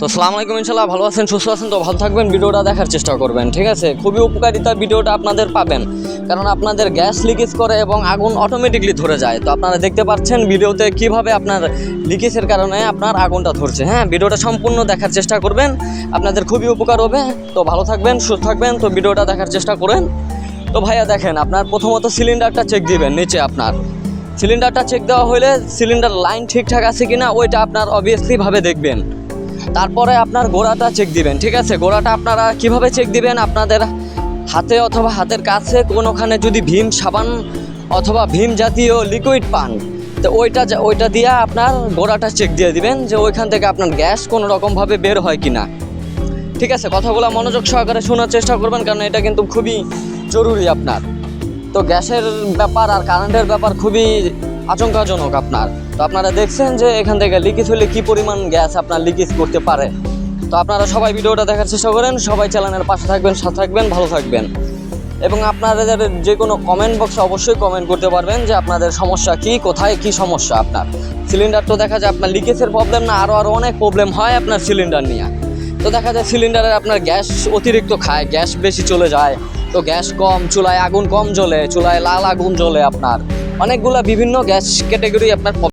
তো সালাম আলাইকুম ইনশাল্লাহ ভালো আছেন, সুস্থ আছেন তো, ভালো থাকবেন, ভিডিওটা দেখার চেষ্টা করবেন, ঠিক আছে? খুবই উপকারিতা ভিডিওটা আপনাদের পাবেন, কারণ আপনাদের গ্যাস লিকেজ করে এবং আগুন অটোমেটিকলি ধরে যায়। তো আপনারা দেখতে পাচ্ছেন ভিডিওতে কীভাবে আপনার লিকেজের কারণে আপনার আগুনটা ধরছে। হ্যাঁ ভিডিওটা সম্পূর্ণ দেখার চেষ্টা করবেন, আপনাদের খুবই উপকার হবে। তো ভালো থাকবেন, সুস্থ থাকবেন, তো ভিডিওটা দেখার চেষ্টা করেন। তো ভাইয়া দেখেন, আপনার প্রথমত সিলিন্ডারটা চেক দিবেন নিচে আপনার। সিলিন্ডারটা চেক দেওয়া হলে সিলিন্ডার লাইন ঠিকঠাক আছে কিনা, ওইটা আপনার অবভিয়াসলি ভাবে দেখবেন। তারপরে আপনার গোড়াটা চেক দিবেন, ঠিক আছে? গোড়াটা আপনারা কীভাবে চেক দিবেন? আপনাদের হাতে অথবা হাতের কাছে কোনোখানে যদি ভীম সাবান অথবা ভীম জাতীয় লিকুইড পান, তো ওইটা ওইটা দিয়ে আপনার গোড়াটা চেক দিয়ে দিবেন যে ওইখান থেকে আপনার গ্যাস কোনো রকমভাবে বের হয় কিনা। ঠিক আছে? কথাগুলো মনোযোগ সহকারে শোনার চেষ্টা করবেন, কারণ এটা কিন্তু খুবই জরুরি আপনার। তো গ্যাসের ব্যাপার আর কারেন্টের ব্যাপার খুবই আশঙ্কাজনক আপনার। তো আপনারা দেখছেন যে এখান থেকে লিকেজ হলে কি পরিমাণ গ্যাস আপনার লিকেজ করতে পারে। তো আপনারা সবাই ভিডিওটা দেখার চেষ্টা করেন, সবাই চ্যানেলের পাশে থাকবেন, সাথে থাকবেন, ভালো থাকবেন। এবং আপনাদের যে কোনো কমেন্ট বক্সে অবশ্যই কমেন্ট করতে পারবেন যে আপনাদের সমস্যা কি, কোথায় কি সমস্যা আপনার। সিলিন্ডার তো দেখা যায় আপনার লিকেজের প্রবলেম না আরও আরও অনেক প্রবলেম হয় আপনার সিলিন্ডার নিয়ে। তো দেখা যায় সিলিন্ডারে আপনার গ্যাস অতিরিক্ত খায়, গ্যাস বেশি চলে যায়। তো গ্যাস কম, চুলায় আগুন কম জ্বলে, চুলায় লাল আগুন জ্বলে আপনার। অনেকগুলা বিভিন্ন গ্যাস ক্যাটাগরি আপনার